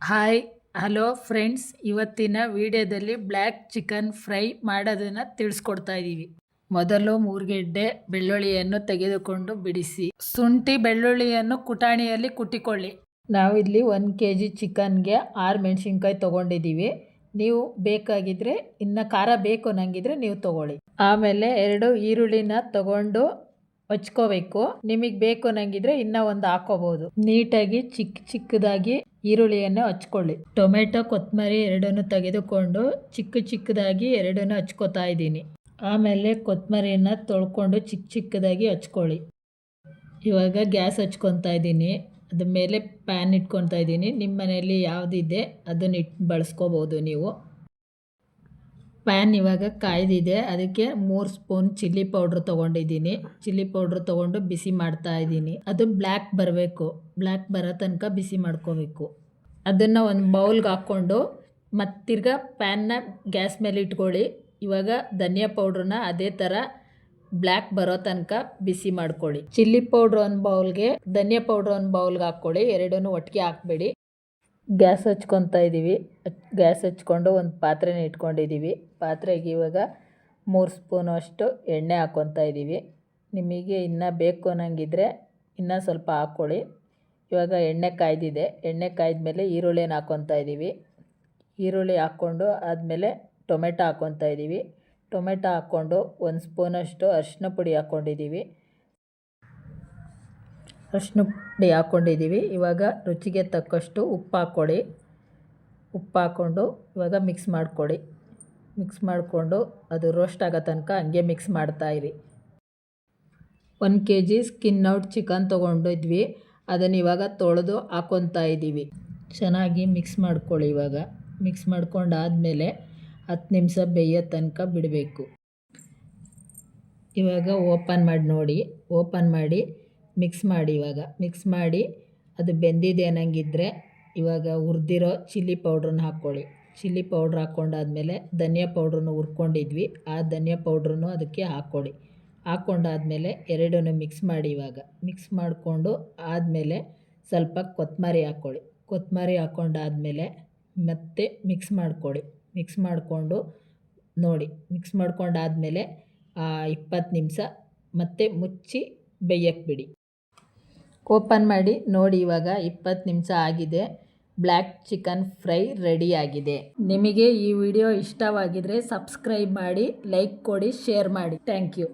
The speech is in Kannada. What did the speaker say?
ಹಾಯ್ ಹಲೋ ಫ್ರೆಂಡ್ಸ್ ಇವತ್ತಿನ ವಿಡಿಯೋದಲ್ಲಿ ಬ್ಲ್ಯಾಕ್ ಚಿಕನ್ ಫ್ರೈ ಮಾಡೋದನ್ನು ತಿಳಿಸ್ಕೊಡ್ತಾ ಇದ್ದೀವಿ ಮೊದಲು ಮೂರುಗೆಡ್ಡೆ ಬೆಳ್ಳುಳ್ಳಿಯನ್ನು ತೆಗೆದುಕೊಂಡು ಬಿಡಿಸಿ, ಶುಂಠಿ ಬೆಳ್ಳುಳ್ಳಿಯನ್ನು ಕುಟಾಣಿಯಲ್ಲಿ ಕುಟ್ಟಿಕೊಳ್ಳಿ. ನಾವಿಲ್ಲಿ ಒನ್ ಕೆ ಜಿ ಚಿಕನ್ಗೆ ಆರು ಮೆಣಸಿನ್ಕಾಯಿ ತೊಗೊಂಡಿದ್ದೀವಿ ನೀವು ಬೇಕಾಗಿದ್ದರೆ ಇನ್ನು ಖಾರ ಬೇಕು ನಂಗಿದ್ರೆ ನೀವು ತೊಗೊಳ್ಳಿ. ಆಮೇಲೆ ಎರಡು ಈರುಳ್ಳಿನ ತಗೊಂಡು ಹಚ್ಕೋಬೇಕು ನಿಮಗೆ ಬೇಕು ಅನ್ನಂಗಿದ್ರೆ ಇನ್ನ ಒಂದು ಹಾಕೋಬಹುದು ನೀಟಾಗಿ ಚಿಕ್ಕ ಚಿಕ್ಕದಾಗಿ ಈರುಳ್ಳಿಯನ್ನು ಹಚ್ಕೊಳ್ಳಿ ಟೊಮೆಟೊ ಕೊತ್ತಂಬರಿ ಎರಡನ್ನು ತೆಗೆದುಕೊಂಡು ಚಿಕ್ಕ ಚಿಕ್ಕದಾಗಿ ಎರಡನ್ನು ಹಚ್ಕೋತಾ ಇದ್ದೀನಿ. ಆಮೇಲೆ ಕೊತ್ತಂಬರಿಯನ್ನು ತೊಳ್ಕೊಂಡು ಚಿಕ್ಕ ಚಿಕ್ಕದಾಗಿ ಹಚ್ಕೊಳ್ಳಿ. ಇವಾಗ ಗ್ಯಾಸ್ ಹಚ್ಕೊತಾ ಇದ್ದೀನಿ. ಅದ್ರ ಮೇಲೆ ಪ್ಯಾನ್ ಇಟ್ಕೊತಾ ಇದ್ದೀನಿ. ನಿಮ್ಮ ಮನೆಯಲ್ಲಿ ಯಾವುದಿದೆ ಅದನ್ನ ಇಟ್ಟು ಬಳಸ್ಕೋಬೋದು ನೀವು. ಪ್ಯಾನ್ ಇವಾಗ ಕಾಯ್ದಿದೆ. ಅದಕ್ಕೆ ಮೂರು ಸ್ಪೂನ್ ಚಿಲ್ಲಿ ಪೌಡ್ರ್ ತೊಗೊಂಡಿದ್ದೀನಿ. ಚಿಲ್ಲಿ ಪೌಡ್ರ್ ತೊಗೊಂಡು ಬಿಸಿ ಮಾಡ್ತಾ ಇದ್ದೀನಿ. ಅದು ಬ್ಲ್ಯಾಕ್ ಬರಬೇಕು. ಬ್ಲ್ಯಾಕ್ ಬರೋ ತನಕ ಬಿಸಿ ಮಾಡ್ಕೋಬೇಕು. ಅದನ್ನು ಒಂದು ಬೌಲ್ಗೆ ಹಾಕ್ಕೊಂಡು ಮತ್ತು ತಿರ್ಗಾ ಪ್ಯಾನ್ನ ಗ್ಯಾಸ್ ಮೇಲೆ ಇಟ್ಕೊಳ್ಳಿ. ಇವಾಗ ಧನಿಯಾ ಪೌಡ್ರನ್ನ ಅದೇ ಥರ ಬ್ಲ್ಯಾಕ್ ಬರೋ ತನಕ ಬಿಸಿ ಮಾಡ್ಕೊಳ್ಳಿ. ಚಿಲ್ಲಿ ಪೌಡ್ರ್ ಒಂದು ಬೌಲ್ಗೆ ಧನಿಯಾ ಪೌಡ್ರ್ ಒಂದು ಬೌಲ್ಗೆ ಹಾಕ್ಕೊಳ್ಳಿ. ಎರಡನ್ನು ಒಟ್ಟಿಗೆ ಹಾಕ್ಬೇಡಿ. ಗ್ಯಾಸ್ ಹಚ್ಕೊತಾ ಇದ್ದೀವಿ. ಗ್ಯಾಸ್ ಹಚ್ಕೊಂಡು ಒಂದು ಪಾತ್ರೆನ ಇಟ್ಕೊಂಡಿದ್ದೀವಿ. ಪಾತ್ರೆಗೆ ಇವಾಗ ಮೂರು ಸ್ಪೂನು ಅಷ್ಟು ಎಣ್ಣೆ ಹಾಕ್ಕೊತಾ ಇದ್ದೀವಿ. ನಿಮಗೆ ಇನ್ನೂ ಬೇಕು ಅನ್ನಂಗಿದ್ರೆ ಇನ್ನೂ ಸ್ವಲ್ಪ ಹಾಕ್ಕೊಳ್ಳಿ. ಇವಾಗ ಎಣ್ಣೆ ಕಾಯ್ದಿದೆ. ಎಣ್ಣೆ ಕಾಯ್ದ ಮೇಲೆ ಈರುಳ್ಳಿನ ಹಾಕ್ಕೊತಾ ಇದ್ದೀವಿ. ಈರುಳ್ಳಿ ಹಾಕ್ಕೊಂಡು ಆದಮೇಲೆ ಟೊಮೆಟೊ ಹಾಕ್ಕೊತಾ ಇದ್ದೀವಿ. ಟೊಮೆಟೊ ಹಾಕ್ಕೊಂಡು ಒಂದು ಸ್ಪೂನಷ್ಟು ಅರಿಶಿನ ಪುಡಿ ಹಾಕ್ಕೊಂಡಿದ್ದೀವಿ ಅರಿಶಿನ ಪುಡಿ ಹಾಕ್ಕೊಂಡಿದ್ದೀವಿ ಇವಾಗ ರುಚಿಗೆ ತಕ್ಕಷ್ಟು ಉಪ್ಪು ಹಾಕ್ಕೊಳ್ಳಿ. ಉಪ್ಪು ಹಾಕ್ಕೊಂಡು ಇವಾಗ ಮಿಕ್ಸ್ ಮಾಡಿಕೊಡಿ ಮಿಕ್ಸ್ ಮಾಡಿಕೊಂಡು ಅದು ರೋಸ್ಟ್ ಆಗೋ ತನಕ ಹಂಗೆ mix ಮಾಡ್ತಾಯಿರಿ one K G skin out chicken ತೊಗೊಂಡಿದ್ವಿ. ಅದನ್ನು ಇವಾಗ ತೊಳೆದು ಹಾಕ್ಕೊತಾ ಇದ್ದೀವಿ. ಚೆನ್ನಾಗಿ ಮಿಕ್ಸ್ ಮಾಡ್ಕೊಳ್ಳಿ ಇವಾಗ. ಮಿಕ್ಸ್ ಮಾಡ್ಕೊಂಡಾದಮೇಲೆ ಹತ್ತು ನಿಮಿಷ ಬೇಯೋ ತನಕ ಬಿಡಬೇಕು. ಇವಾಗ ಓಪನ್ ಮಾಡಿ ನೋಡಿ. ಓಪನ್ ಮಾಡಿ ಮಿಕ್ಸ್ ಮಾಡಿ ಇವಾಗ. ಮಿಕ್ಸ್ ಮಾಡಿ ಅದು ಬೆಂದಿದೆ ಅನ್ನಂಗಿದ್ರೆ ಇವಾಗ ಹುರಿದಿರೋ ಚಿಲ್ಲಿ ಪೌಡ್ರನ್ನ ಹಾಕ್ಕೊಳ್ಳಿ. ಚಿಲ್ಲಿ ಪೌಡ್ರ್ ಹಾಕ್ಕೊಂಡಾದ್ಮೇಲೆ ಧನಿಯಾ ಪೌಡ್ರನ್ನು ಹುರ್ಕೊಂಡಿದ್ವಿ. ಆ ಧನಿಯಾ ಪೌಡ್ರನ್ನು ಅದಕ್ಕೆ ಹಾಕ್ಕೊಳ್ಳಿ. ಹಾಕ್ಕೊಂಡಾದ್ಮೇಲೆ ಎರಡನ್ನೂ ಮಿಕ್ಸ್ ಮಾಡಿ ಇವಾಗ. ಮಿಕ್ಸ್ ಮಾಡಿಕೊಂಡು ಆದಮೇಲೆ ಸ್ವಲ್ಪ ಕೊತ್ತಂಬರಿ ಹಾಕ್ಕೊಳ್ಳಿ. ಕೊತ್ತಂಬರಿ ಹಾಕ್ಕೊಂಡಾದ್ಮೇಲೆ ಮತ್ತೆ ಮಿಕ್ಸ್ ಮಾಡಿಕೊಡಿ ಮಿಕ್ಸ್ ಮಾಡಿಕೊಂಡು ನೋಡಿ. ಮಿಕ್ಸ್ ಮಾಡ್ಕೊಂಡಾದ್ಮೇಲೆ ಇಪ್ಪತ್ತು ನಿಮಿಷ ಮತ್ತೆ ಮುಚ್ಚಿ ಬೇಯಕ್ಕೆ ಬಿಡಿ. ಓಪನ್ ಮಾಡಿ ನೋಡಿ, ಇವಾಗ ಇಪ್ಪತ್ತು ನಿಮಿಷ ಆಗಿದೆ. ಬ್ಲ್ಯಾಕ್ ಚಿಕನ್ ಫ್ರೈ ರೆಡಿಯಾಗಿದೆ. ನಿಮಗೆ ಈ ವಿಡಿಯೋ ಇಷ್ಟವಾಗಿದ್ರೆ ಸಬ್ಸ್ಕ್ರೈಬ್ ಮಾಡಿ, ಲೈಕ್ ಕೊಡಿ, ಶೇರ್ ಮಾಡಿ. Thank you.